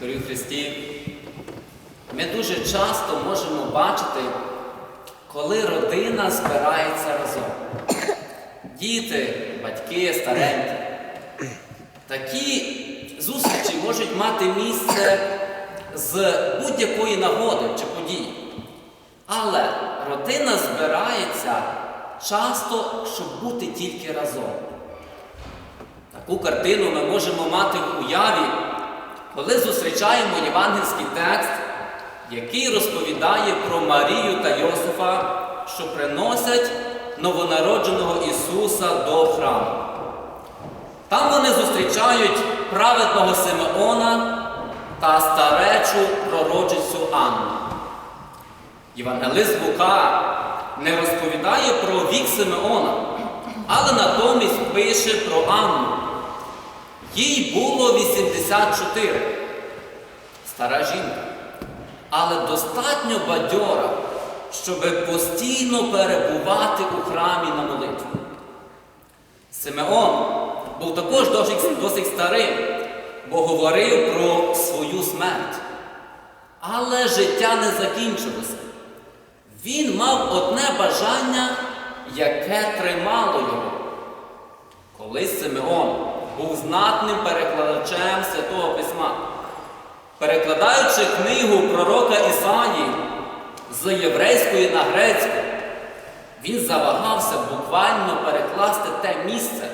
Дорогі Христі, ми дуже часто можемо бачити, коли родина збирається разом. Діти, батьки, старенькі. Такі зустрічі можуть мати місце з будь-якої нагоди чи події. Але родина збирається часто, щоб бути тільки разом. Таку картину ми можемо мати в уяві, коли зустрічаємо євангельський текст, який розповідає про Марію та Йосифа, що приносять новонародженого Ісуса до храму. Там вони зустрічають праведного Симеона та старечу пророчицю Анну. Євангелист Лука не розповідає про вік Симеона, але натомість пише. Їй було 84, стара жінка, але достатньо бадьора, щоб постійно перебувати у храмі на молитві. Симеон був також досить, досить старим, бо говорив про свою смерть. Але життя не закінчилося. Він мав одне бажання, яке тримало його. Колись Симеон був знатним перекладачем Святого Письма, перекладаючи книгу пророка Ісаї з єврейської на грецьку, він завагався буквально перекласти те місце,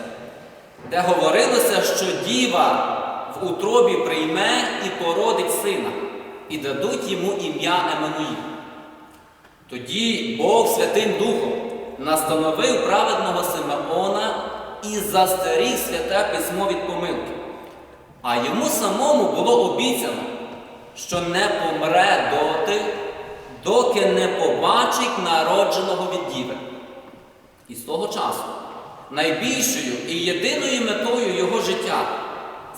де говорилося, що діва в утробі прийме і породить сина, і дадуть йому ім'я Еммануїл. Тоді Бог Святим Духом настановив праведного Симеона і застеріг святе письмо від помилки. А йому самому було обіцяно, що не помре доти, доки не побачить народженого від діви. І з того часу найбільшою і єдиною метою його життя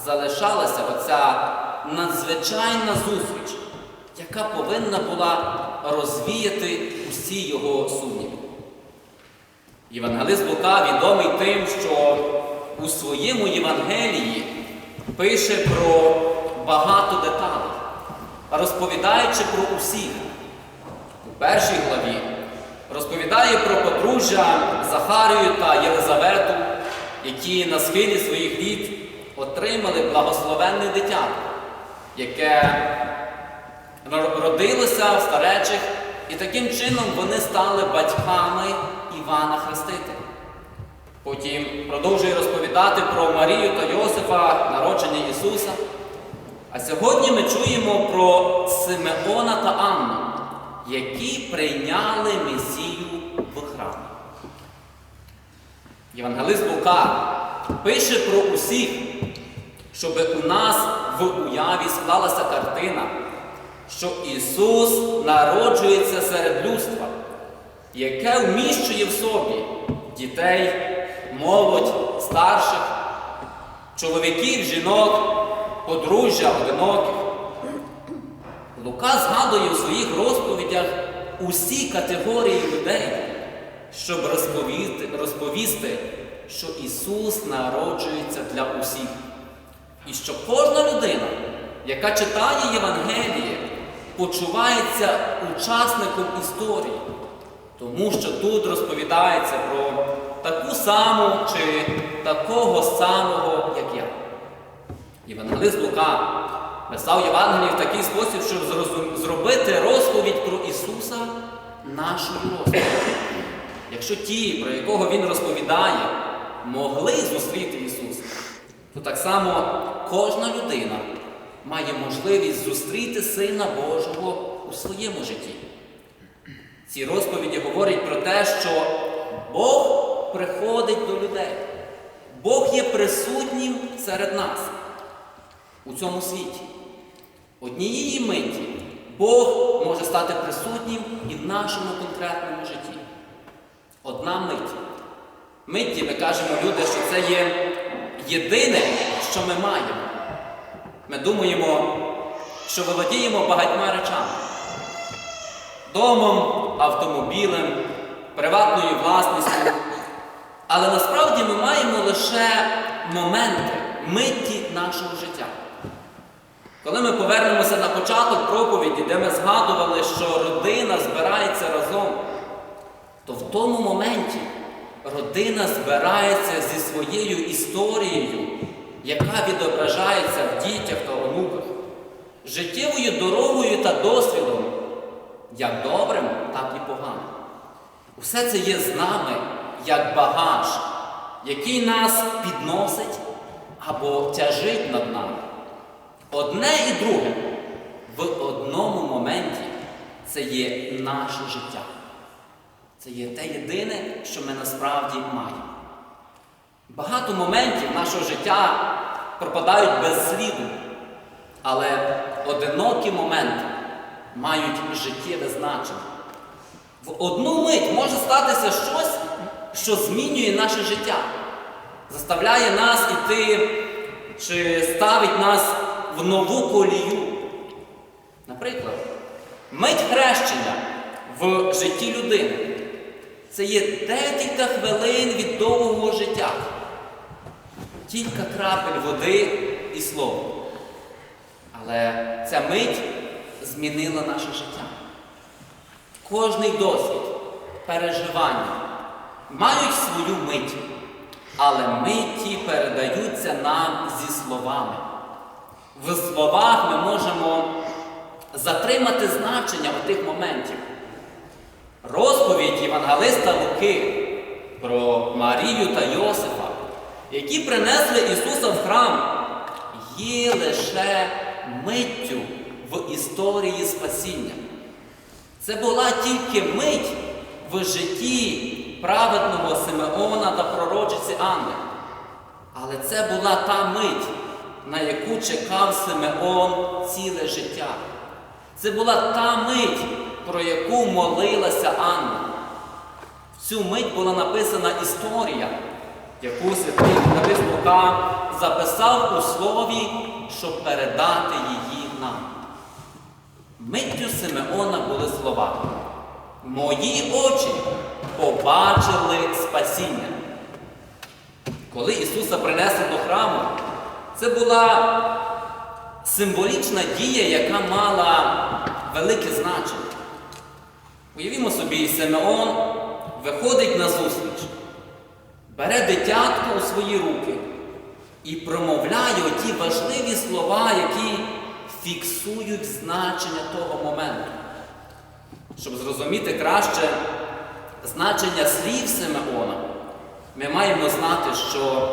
залишалася оця надзвичайна зустріч, яка повинна була розвіяти усі його сумніви. Євангелист Лука відомий тим, що у своєму Євангелії пише про багато деталей, розповідаючи про усіх. У першій главі розповідає про подружжя Захарію та Єлизавету, які на схилі своїх літ отримали благословенне дитя, яке родилося в старечих, і таким чином вони стали батьками Івана Хрестителя. Потім продовжує розповідати про Марію та Йосифа, народження Ісуса. А сьогодні ми чуємо про Симеона та Анну, які прийняли Месію в храм. Євангелист Лука пише про усіх, щоб у нас в уяві склалася картина, що Ісус народжується серед людства, яке вміщує в собі дітей, молодь, старших, чоловіків, жінок, подружжя, одиноких. Лука згадує у своїх розповідях усі категорії людей, щоб розповісти, розповісти, що Ісус народжується для усіх. І що кожна людина, яка читає Євангеліє, почувається учасником історії, тому що тут розповідається про таку саму чи такого самого, як я. Євангелист Лука писав Євангелії в такий спосіб, щоб зробити розповідь про Ісуса нашою розповідь. Якщо ті, про якого Він розповідає, могли зустріти Ісуса, то так само кожна людина має можливість зустріти Сина Божого у своєму житті. Ці розповіді говорять про те, що Бог приходить до людей. Бог є присутнім серед нас у цьому світі. Однієї миті Бог може стати присутнім і в нашому конкретному житті. Одна мить. Митті ми кажемо люди, що це є єдине, що ми маємо. Ми думаємо, що володіємо багатьма речами. Домом, автомобілем, приватною власністю. Але насправді ми маємо лише моменти, митті нашого життя. Коли ми повернемося на початок проповіді, де ми згадували, що родина збирається разом, то в тому моменті родина збирається зі своєю історією, яка відображається в дітях та онуках, життєвою дорогою та досвідом, як добрим, так і поганим. Усе це є з нами як багаж, який нас підносить або тяжить над нами. Одне і друге в одному моменті це є наше життя. Це є те єдине, що ми насправді маємо. Багато моментів нашого життя пропадають без але одинокі моменти мають життєве значення. В одну мить може статися щось, що змінює наше життя, заставляє нас іти чи ставить нас в нову колію. Наприклад, мить хрещення в житті людини це є декілька хвилин від довгого життя. Кілька крапель води і слова. Але ця мить змінила наше життя. Кожний досвід, переживання мають свою мить, але миті передаються нам зі словами. В словах ми можемо затримати значення отих моментів. Розповідь Євангелиста Луки про Марію та Йосифа, які принесли Ісуса в храм, є лише миттю в історії спасіння. Це була тільки мить в житті праведного Симеона та пророчиці Анни. Але це була та мить, на яку чекав Симеон ціле життя. Це була та мить, про яку молилася Анна. В цю мить була написана історія, яку святий Давид Лука записав у слові, щоб передати її нам. Миттю Симеона були слова. Мої очі побачили спасіння. Коли Ісуса принесли до храму, це була символічна дія, яка мала велике значення. Уявімо собі, Симеон виходить на зустріч, бере дитятко у свої руки і промовляє оті важливі слова, які фіксують значення того моменту. Щоб зрозуміти краще значення слів Симеона, ми маємо знати, що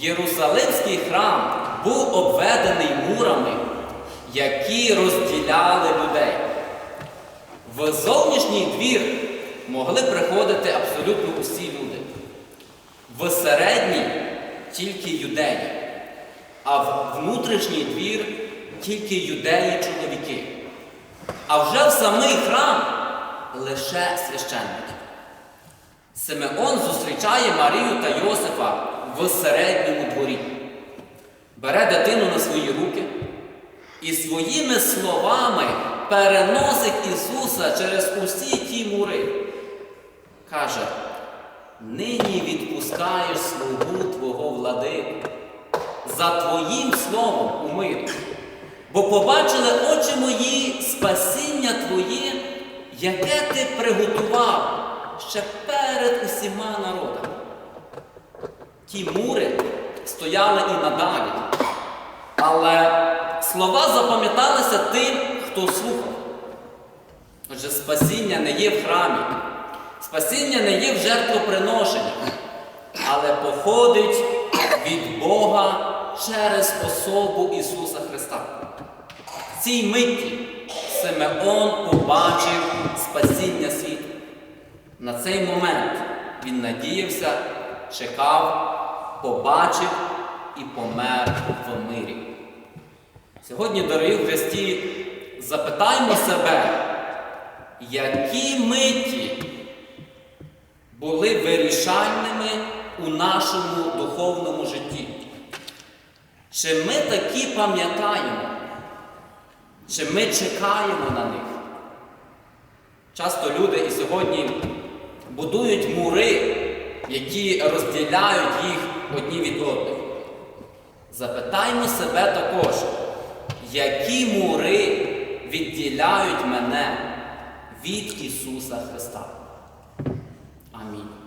Єрусалимський храм був обведений мурами, які розділяли людей. В зовнішній двір могли приходити абсолютно усі люди. В середній тільки юдеї, а в внутрішній двір тільки юдеї-чоловіки. А вже в самий храм лише священники. Симеон зустрічає Марію та Йосифа в середньому дворі, бере дитину на свої руки і своїми словами переносить Ісуса через усі ті мури. Каже, нині відпускаєш слугу Твого владику за Твоїм словом у. Бо побачили очі мої спасіння Твоє, яке ти приготував ще перед усіма народами. Ті мури стояли і надалі. Але слова запам'яталися тим, хто слухав. Отже, спасіння не є в храмі, спасіння не є в жертвоприношенні, але походить від Бога через особу Ісуса Христа. В цій митті Симеон побачив спасіння світу. На цей момент він надіявся, чекав, побачив і помер в мирі. Сьогодні, дорогі Христі, запитаймо себе, які миті були вирішальними у нашому духовному житті? Чи ми такі пам'ятаємо? Чи ми чекаємо на них? Часто люди і сьогодні будують мури, які розділяють їх одні від одних. Запитаймо себе також, які мури відділяють мене від Ісуса Христа. Amin.